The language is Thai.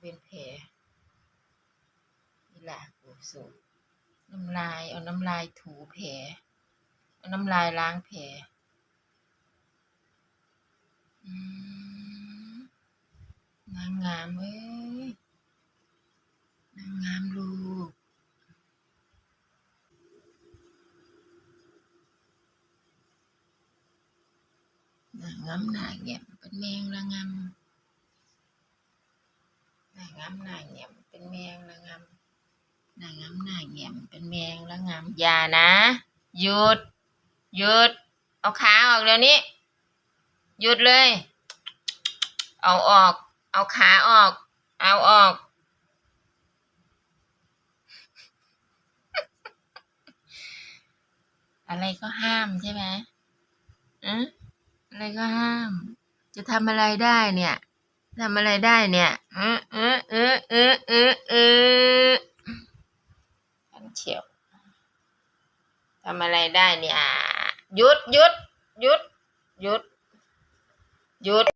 เป็นแผลนี่ล่ะกูสูบน้ำลาย เอาน้ำลายถูแผล เอาน้ำลายล้างแผลนางงามเอ้ยนางงามลูกนางงามหน้าแง่มเป็นแมงละงำห นางามหน้าแง่มเป็นแมงละงำหน้างามหน้าแง่มเป็นแมงละงำอย่านะ หยุด หยุด เอาขาออกเดี๋ยวนี้ หยุดเลย เอาออก เอาขาออก เอาออก อะไรก็ห้ามใช่ไหมอืออะไรก็ห้าม จะทำอะไรได้เนี่ย ทำอะไรได้เนี่ยเออเออเออเออเออเออเฉียวทำอะไรได้เนี่ยหยุดหยุดหยุดหยุดหยุด